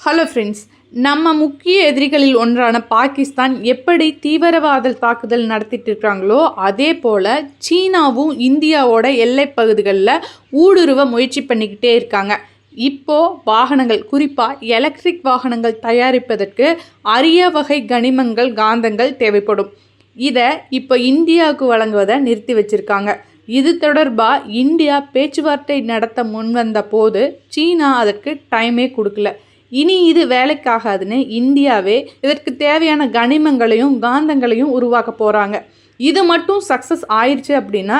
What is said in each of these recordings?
Hello friends நம்ம முக்கிய எதிரிகளில் ஒன்றான பாகிஸ்தான் எப்படி தீவிரவாத தாக்குதல் நடத்திட்டு இருக்காங்களோ அதே போல் சீனாவும் இந்தியாவோட எல்லை பகுதிகளில் ஊடுருவ முயற்சி பண்ணிக்கிட்டே இருக்காங்க. இப்போ வாகனங்கள் குறிப்பாக எலக்ட்ரிக் வாகனங்கள் தயாரிப்பதற்கு அரிய வகை கனிமங்கள் காந்தங்கள் தேவைப்படும். இதை இப்போ இந்தியாவுக்கு வழங்குவதை நிறுத்தி வச்சிருக்காங்க. இது தொடர்பாக இந்தியா பேச்சுவார்த்தை நடத்த முன்வந்த போது சீனா அதற்கு டைமே கொடுக்கல. இனி இது வேலைக்காகாதுன்னு இந்தியாவே இதற்கு தேவையான கனிமங்களையும் காந்தங்களையும் உருவாக்க போகிறாங்க இது மட்டும் சக்ஸஸ் ஆயிடுச்சு அப்படின்னா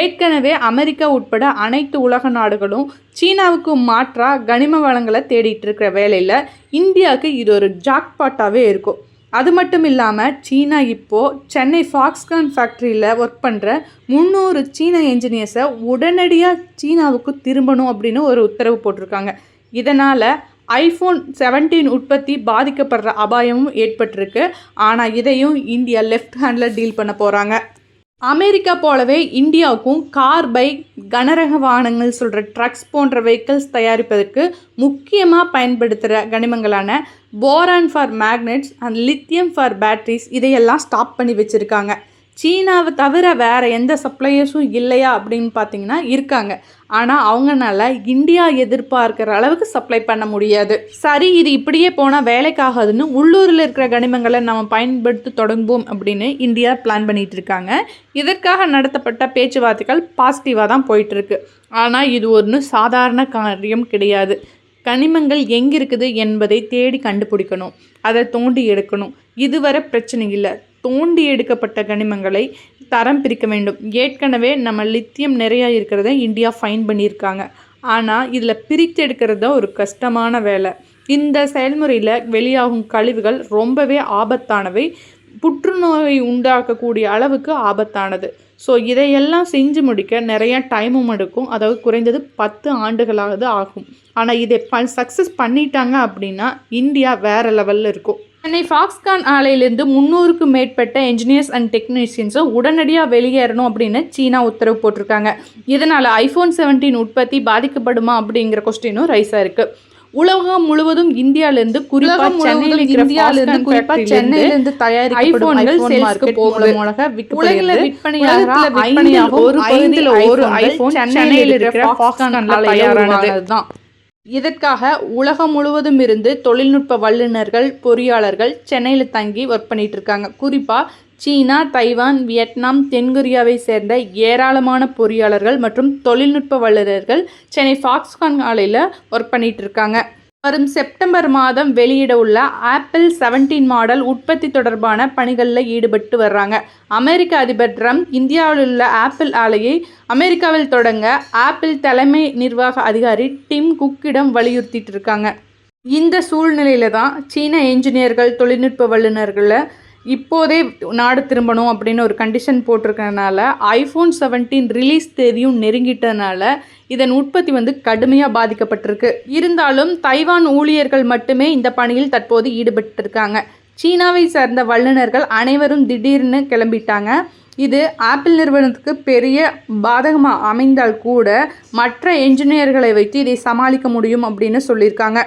ஏற்கனவே அமெரிக்கா உட்பட அனைத்து உலக நாடுகளும் சீனாவுக்கு மாற்றாக கனிம வளங்களை தேடிட்டு இருக்கிற வேலையில் இந்தியாவுக்கு இது ஒரு ஜாக்பாட்டாகவே இருக்கும். அது மட்டும் இல்லாமல் சீனா இப்போது சென்னை ஃபாக்ஸ்கான் ஃபேக்ட்ரியில் ஒர்க் பண்ணுற முந்நூறு சீன என்ஜினியர்ஸை உடனடியாக சீனாவுக்கு திரும்பணும் அப்படின்னு ஒரு உத்தரவு போட்டிருக்காங்க. இதனால் ஐஃபோன் செவன்டீன் உற்பத்தி பாதிக்கப்படுற அபாயமும் ஏற்பட்டிருக்கு. ஆனால் இதையும் இந்தியா லெஃப்ட் ஹேண்டில் டீல் பண்ண போகிறாங்க அமெரிக்கா போலவே இந்தியாவுக்கும் கார் பைக் கனரக வாகனங்கள் சொல்கிற ட்ரக்ஸ் போன்ற வெஹிக்கிள்ஸ் தயாரிப்பதற்கு முக்கியமாக பயன்படுத்துகிற கனிமங்களான boron for magnets and lithium for batteries இதையெல்லாம் ஸ்டாப் பண்ணி வச்சுருக்காங்க. சீனாவை தவிர வேறு எந்த சப்ளையர்ஸும் இல்லையா அப்படின்னு பார்த்தீங்கன்னா இருக்காங்க. ஆனால் அவங்கனால இந்தியா எதிர்பார்க்குற அளவுக்கு சப்ளை பண்ண முடியாது. சரி இது இப்படியே போனால் வேலைக்காகாதுன்னு உள்ளூரில் இருக்கிற கனிமங்களை நம்ம பயன்படுத்தி தொடங்குவோம் அப்படின்னு இந்தியா பிளான் பண்ணிட்டு இருக்காங்க. இதற்காக நடத்தப்பட்ட பேச்சுவார்த்தைகள் பாசிட்டிவாக தான் போயிட்டுருக்கு ஆனால் இது ஒன்று சாதாரண காரியம் கிடையாது. கனிமங்கள் எங்கே இருக்குது என்பதை தேடி கண்டுபிடிக்கணும். அதை தோண்டி எடுக்கணும். இதுவரை பிரச்சனை இல்லை. தோண்டி எடுக்கப்பட்ட கனிமங்களை தரம் பிரிக்க வேண்டும். ஏற்கனவே நம்ம லித்தியம் நிறையா இருக்கிறத இந்தியா ஃபைன் பண்ணியிருக்காங்க. ஆனால் இதில் பிரித்து எடுக்கிறது தான் ஒரு கஷ்டமான வேலை. இந்த செயல்முறையில் வெளியாகும் கழிவுகள் ரொம்பவே ஆபத்தானவை. புற்றுநோயை உண்டாக்கக்கூடிய அளவுக்கு ஆபத்தானது. ஸோ இதையெல்லாம் செஞ்சு முடிக்க நிறையா டைமும் எடுக்கும். அதாவது குறைந்தது பத்து ஆண்டுகளாவது ஆகும். ஆனால் இதை ப சக்ஸஸ் பண்ணிட்டாங்க அப்படின்னா இந்தியா வேறு லெவலில் இருக்கும். சென்னை ஃபாக்ஸ்கான் ஆலையிலேருந்து முந்நூறுக்கும் மேற்பட்ட என்ஜினியர்ஸ் அண்ட் டெக்னீஷியன்ஸை உடனடியாக வெளியேறணும் அப்படின்னு சீனா உத்தரவு போட்டிருக்காங்க. இதனால் ஐஃபோன் செவன்டீன் உற்பத்தி பாதிக்கப்படுமா அப்படிங்கிற கொஸ்டினும் ரைஸாக இருக்குது உலகம் முழுவதும் இந்தியாவிலிருந்து குறிப்பாக சென்னையில் இந்தியாவிலிருந்து குறிப்பாக சென்னையிலிருந்து தயாரிக்கப்படும் ஐபோன்கள் உலக உலகில் விற்பனையாக விற்பனையாக ஒரு பகுதியில் ஒரு ஐபோன் சென்னையில் இருக்கிற ஃபாக்ஸ்கான்ல தயாரானது. தான் இதற்காக உலகம் முழுவதும் இருந்து தொழில்நுட்ப வல்லுநர்கள் பொறியாளர்கள் சென்னையில் தங்கி ஒர்க் பண்ணிட்டு இருக்காங்க. குறிப்பாக சீனா தைவான் வியட்நாம் தென்கொரியாவை சேர்ந்த ஏராளமான பொறியாளர்கள் மற்றும் தொழில்நுட்ப வல்லுநர்கள் சென்னை ஃபாக்ஸ்கான் ஆலையில் ஒர்க் பண்ணிகிட்டு இருக்காங்க. வரும் செப்டம்பர் மாதம் வெளியிட உள்ள ஆப்பிள் செவன்டீன் மாடல் உற்பத்தி தொடர்பான பணிகளில் ஈடுபட்டு வர்றாங்க. அமெரிக்க அதிபர் ட்ரம்ப் இந்தியாவில் உள்ள ஆப்பிள் ஆலையை அமெரிக்காவில் தொடங்க ஆப்பிள் தலைமை நிர்வாக அதிகாரி டிம் குக்கிடம் வலியுறுத்திட்டு இருக்காங்க. இந்த சூழ்நிலையில தான் சீன என்ஜினியர்கள் தொழில்நுட்ப வல்லுநர்களை இப்போதே நாடு திரும்பணும் அப்படின்னு ஒரு கண்டிஷன் போட்டிருக்கறனால ஐஃபோன் செவன்டீன் ரிலீஸ் தேதியும் நெருங்கிட்டதுனால இதன் உற்பத்தி வந்து கடுமையாக பாதிக்கப்பட்டிருக்கு. இருந்தாலும் தைவான் ஊழியர்கள் மட்டுமே இந்த பணியில் தற்போது ஈடுபட்டிருக்காங்க. சீனாவை சேர்ந்த வல்லுநர்கள் அனைவரும் திடீர்னு கிளம்பிட்டாங்க. இது ஆப்பிள் நிறுவனத்துக்கு பெரிய பாதகமாக அமைந்தால் கூட மற்ற என்ஜினியர்களை வைத்து இதை சமாளிக்க முடியும் அப்படின்னு சொல்லியிருக்காங்க.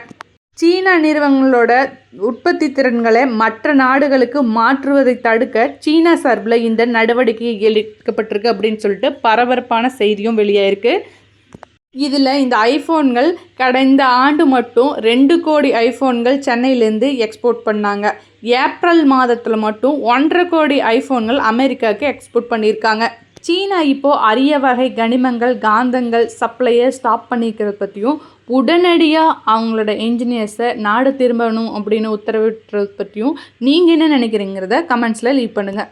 சீன நிறுவனங்களோட உற்பத்தி திறன்களை மற்ற நாடுகளுக்கு மாற்றுவதை தடுக்க சீனா சார்பில் இந்த நடவடிக்கை எடுக்கப்பட்டிருக்கு அப்படின்னு சொல்லிட்டு பரபரப்பான செய்தியும் வெளியாயிருக்கு. இதில் இந்த ஐஃபோன்கள் கடந்த ஆண்டு மட்டும் ரெண்டு கோடி ஐஃபோன்கள் சென்னையிலேருந்து எக்ஸ்போர்ட் பண்ணாங்க. ஏப்ரல் மாதத்தில் மட்டும் ஒன்றரை கோடி ஐஃபோன்கள் அமெரிக்காவுக்கு எக்ஸ்போர்ட் பண்ணியிருக்காங்க. சீனா இப்போது அரிய வகை கனிமங்கள் காந்தங்கள் சப்ளையை ஸ்டாப் பண்ணிக்கிறத பற்றியும் உடனடியாக அவங்களோட என்ஜினியர்ஸை நாடு திரும்பணும் அப்படின்னு உத்தரவிட்டுறது பற்றியும் நீங்கள் என்ன நினைக்கிறீங்கிறத கமெண்ட்ஸில் லீவ் பண்ணுங்கள்